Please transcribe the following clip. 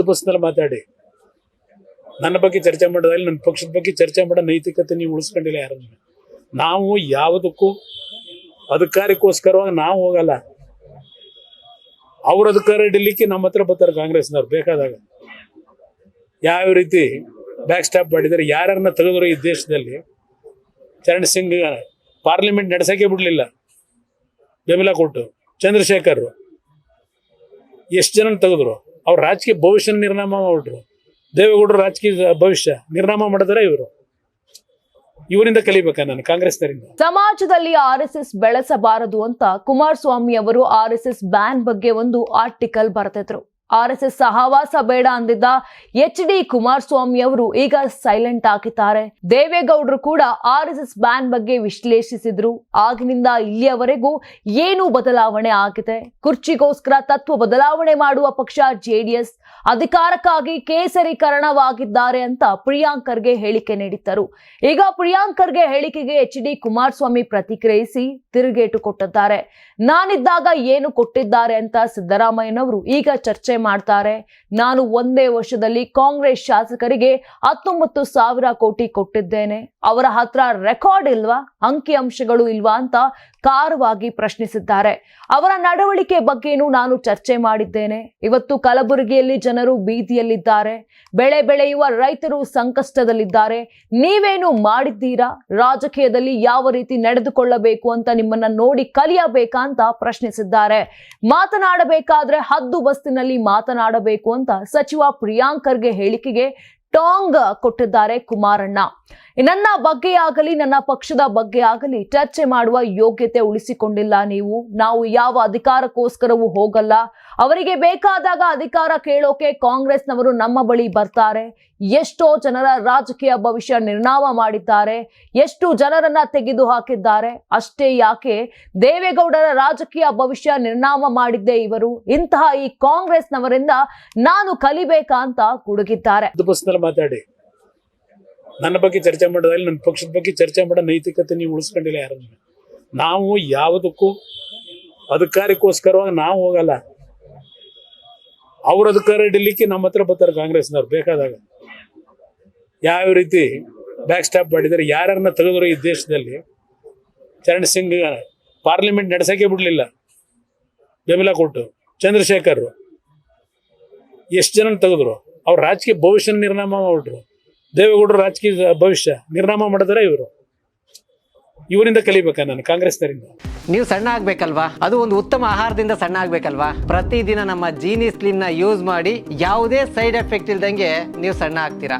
ಬಸ್ನಲ್ಲಿ ಮಾತಾಡಿ. ನನ್ನ ಬಗ್ಗೆ ಚರ್ಚೆ ಮಾಡೋದಾಗಲಿ, ನನ್ನ ಪಕ್ಷದ ಬಗ್ಗೆ ಚರ್ಚೆ ಮಾಡೋ ನೈತಿಕತೆ ನೀವು ಉಳಿಸ್ಕೊಂಡಿಲ್ಲ ಯಾರನ್ನ ನಾವು ಯಾವುದಕ್ಕೂ ಅಧಿಕಾರಕ್ಕೋಸ್ಕರವಾಗಿ ನಾವು ಹೋಗಲ್ಲ. ಅವ್ರ ಅಧಿಕಾರ ಹಿಡಿಲಿಕ್ಕೆ ನಮ್ಮ ಹತ್ರ ಬರ್ತಾರೆ ಕಾಂಗ್ರೆಸ್ನವ್ರು, ಬೇಕಾದಾಗ. ಯಾವ ರೀತಿ ಬ್ಯಾಕ್ ಸ್ಟಾಪ್ ಮಾಡಿದ್ದಾರೆ ಯಾರನ್ನ ತೆಗೆದ್ರು ಈ ದೇಶದಲ್ಲಿ? ಚರಣ್ ಸಿಂಗ್ ಪಾರ್ಲಿಮೆಂಟ್ ನಡೆಸೋಕೆ ಬಿಡಲಿಲ್ಲ. ಬೆಂಬಲ ಕೊಟ್ಟು. ಚಂದ್ರಶೇಖರ್, ಎಷ್ಟು ಜನ ತೆಗೆದ್ರು? ಅವ್ರ ರಾಜಕೀಯ ಭವಿಷ್ಯ ನಿರ್ನಾಮ ಮಾಡ್ರು ದೇವೇಗೌಡರು ರಾಜಕೀಯ ಭವಿಷ್ಯ ನಿರ್ನಾಮ ಮಾಡಿದ್ರೆ ಇವರು. ಇವರಿಂದ ಕಲಿಬೇಕ ನಾನು ಕಾಂಗ್ರೆಸ್ನರಿಂದ ಸಮಾಜದಲ್ಲಿ ಆರ್ ಎಸ್ ಎಸ್ ಬೆಳೆಸಬಾರದು ಅಂತ ಕುಮಾರಸ್ವಾಮಿ ಅವರು ಆರ್ ಬ್ಯಾನ್ ಬಗ್ಗೆ ಒಂದು ಆರ್ಟಿಕಲ್ ಬರೆದಿದ್ರು. ಆರ್ ಎಸ್ ಎಸ್ ಸಹವಾಸ ಬೇಡ ಅಂದಿದ್ದ ಎಚ್ ಡಿ ಕುಮಾರಸ್ವಾಮಿ ಅವರು ಈಗ ಸೈಲೆಂಟ್ ಆಗಿದ್ದಾರೆ. ದೇವೇಗೌಡರು ಕೂಡ ಆರ್ ಎಸ್ ಎಸ್ ಬ್ಯಾನ್ ಬಗ್ಗೆ ವಿಶ್ಲೇಷಿಸಿದ್ರು. ಆಗಿನಿಂದ ಇಲ್ಲಿಯವರೆಗೂ ಏನು ಬದಲಾವಣೆ ಆಗಿದೆ. ಕುರ್ಚಿಗೋಸ್ಕರ ತತ್ವ ಬದಲಾವಣೆ ಮಾಡುವ ಪಕ್ಷ ಜೆಡಿಎಸ್ ಅಧಿಕಾರಕ್ಕಾಗಿ ಕೇಸರೀಕರಣವಾಗಿದ್ದಾರೆ ಅಂತ ಪ್ರಿಯಾಂಕರ್ಗೆ ಹೇಳಿಕೆ ನೀಡಿದ್ದರು. ಈಗ ಪ್ರಿಯಾಂಕರ್ಗೆ ಹೇಳಿಕೆಗೆ ಎಚ್ ಡಿ ಕುಮಾರಸ್ವಾಮಿ ಪ್ರತಿಕ್ರಿಯಿಸಿ ತಿರುಗೇಟು ಕೊಟ್ಟಿದ್ದಾರೆ. ನಾನಿದ್ದಾಗ ಏನು ಕೊಟ್ಟಿದ್ದಾರೆ ಅಂತ ಸಿದ್ದರಾಮಯ್ಯನವರು ಈಗ ಚರ್ಚೆ ಮಾಡ್ತಾರೆ. ನಾನು ಒಂದೇ ವರ್ಷದಲ್ಲಿ ಕಾಂಗ್ರೆಸ್ ಶಾಸಕರಿಗೆ ಹತ್ತೊಂಬತ್ತು ಸಾವಿರ ಕೋಟಿ ಕೊಟ್ಟಿದ್ದೇನೆ. ಅವರ ಹತ್ರ ರೆಕಾರ್ಡ್ ಇಲ್ವಾ? ಅಂಕಿ ಅಂಶಗಳು ಇಲ್ವಾ ಅಂತ ಖಾರವಾಗಿ ಪ್ರಶ್ನಿಸಿದ್ದಾರೆ. ಅವರ ನಡವಳಿಕೆ ಬಗ್ಗೆನೂ ನಾನು ಚರ್ಚೆ ಮಾಡಿದ್ದೇನೆ. ಇವತ್ತು ಕಲಬುರಗಿಯಲ್ಲಿ ಜನರು ಬೀದಿಯಲ್ಲಿದ್ದಾರೆ. ಬೆಳೆ ಬೆಳೆಯುವ ರೈತರು ಸಂಕಷ್ಟದಲ್ಲಿದ್ದಾರೆ. ನೀವೇನು ಮಾಡಿದ್ದೀರಾ? ರಾಜಕೀಯದಲ್ಲಿ ಯಾವ ರೀತಿ ನಡೆದುಕೊಳ್ಳಬೇಕು ಅಂತ ನಿಮ್ಮನ್ನ ನೋಡಿ ಕಲಿಯಬೇಕಾ ಅಂತ ಪ್ರಶ್ನಿಸಿದ್ದಾರೆ. ಮಾತನಾಡಬೇಕಾದ್ರೆ ಹದ್ದು ಬಸ್ತಿನಲ್ಲಿ ಮಾತನಾಡಬೇಕು ಅಂತ ಸಚಿವ ಪ್ರಿಯಾಂಕರ್ಗೆ ಹೇಳಿಕೆಗೆ ಟಾಂಗ್ ಕೊಟ್ಟಿದ್ದಾರೆ ಕುಮಾರಣ್ಣ. ನನ್ನ ಬಗ್ಗೆ ಆಗಲಿ, ನನ್ನ ಪಕ್ಷದ ಬಗ್ಗೆ ಆಗಲಿ ಚರ್ಚೆ ಮಾಡುವ ಯೋಗ್ಯತೆ ಉಳಿಸಿಕೊಂಡಿಲ್ಲ ನೀವು. ನಾವು ಯಾವ ಅಧಿಕಾರಕ್ಕೋಸ್ಕರವೂ ಹೋಗಲ್ಲ. ಅವರಿಗೆ ಬೇಕಾದಾಗ ಅಧಿಕಾರ ಕೇಳೋಕೆ ಕಾಂಗ್ರೆಸ್ನವರು ನಮ್ಮ ಬಳಿ ಬರ್ತಾರೆ. ಎಷ್ಟೋ ಜನರ ರಾಜಕೀಯ ಭವಿಷ್ಯ ನಿರ್ನಾಮ ಮಾಡಿದ್ದಾರೆ. ಎಷ್ಟು ಜನರನ್ನ ತೆಗೆದು ಹಾಕಿದ್ದಾರೆ. ಅಷ್ಟೇ ಯಾಕೆ? ದೇವೇಗೌಡರ ರಾಜಕೀಯ ಭವಿಷ್ಯ ನಿರ್ನಾಮ ಮಾಡಿದ್ದೇ ಇವರು. ಇಂತಹ ಈ ಕಾಂಗ್ರೆಸ್ನವರಿಂದ ನಾನು ಕಲಿಬೇಕಾ ಅಂತ ಗುಡುಗಿದ್ದಾರೆ ಮಾತಾಡಿ. ನನ್ನ ಬಗ್ಗೆ ಚರ್ಚೆ ಮಾಡೋದಾಗಲಿ ನನ್ನ ಪಕ್ಷದ ಬಗ್ಗೆ ಚರ್ಚೆ ಮಾಡೋ ನೈತಿಕತೆ ನೀವು ಉಳಿಸ್ಕೊಂಡಿಲ್ಲ ಯಾರನ್ನು ನಾವು ಯಾವುದಕ್ಕೂ ಅಧಿಕಾರಕ್ಕೋಸ್ಕರವಾಗಿ ನಾವು ಹೋಗಲ್ಲ. ಅವ್ರ ಅಧಿಕಾರ ಹಿಡಿಲಿಕ್ಕೆ ನಮ್ಮ ಹತ್ರ ಬರ್ತಾರೆ ಕಾಂಗ್ರೆಸ್ನವ್ರು ಬೇಕಾದಾಗ. ಯಾವ ರೀತಿ ಬ್ಯಾಕ್ ಸ್ಟಾಪ್ ಮಾಡಿದ್ದಾರೆ ಯಾರನ್ನ ತೆಗೆದ್ರು ಈ ದೇಶದಲ್ಲಿ ಚರಣ್ ಸಿಂಗ್ ಪಾರ್ಲಿಮೆಂಟ್ ನಡೆಸೋಕೆ ಬಿಡಲಿಲ್ಲ. ಬೆಂಬಲ ಕೊಟ್ಟು ಚಂದ್ರಶೇಖರ್ ಎಷ್ಟು ಜನ ತೆಗೆದ್ರು? ಅವ್ರ ರಾಜಕೀಯ ಭವಿಷ್ಯ ನಿರ್ನಾಮ ಮಾಡ್ಬಿಟ್ರು ದೇವೇಗೌಡರು ರಾಜಕೀಯ ಭವಿಷ್ಯ ನಿರ್ನಾಮ ಮಾಡಿದರೆ ಇವರು. ಇವರಿಂದ ಕಲಿಬೇಕಾ ನಾನು, ಕಾಂಗ್ರೆಸ್ನರಿಂದ? ನೀವು ಸಣ್ಣ ಆಗ್ಬೇಕಲ್ವಾ? ಅದು ಒಂದು ಉತ್ತಮ ಆಹಾರದಿಂದ ಸಣ್ಣ ಆಗ್ಬೇಕಲ್ವಾ? ಪ್ರತಿದಿನ ನಮ್ಮ ಜೀನಿ ಸ್ಲಿಮ್ನ ಯೂಸ್ ಮಾಡಿ ಯಾವುದೇ ಸೈಡ್ ಎಫೆಕ್ಟ್ ಇಲ್ದಂಗೆ ನೀವು ಸಣ್ಣ ಆಗ್ತೀರಾ?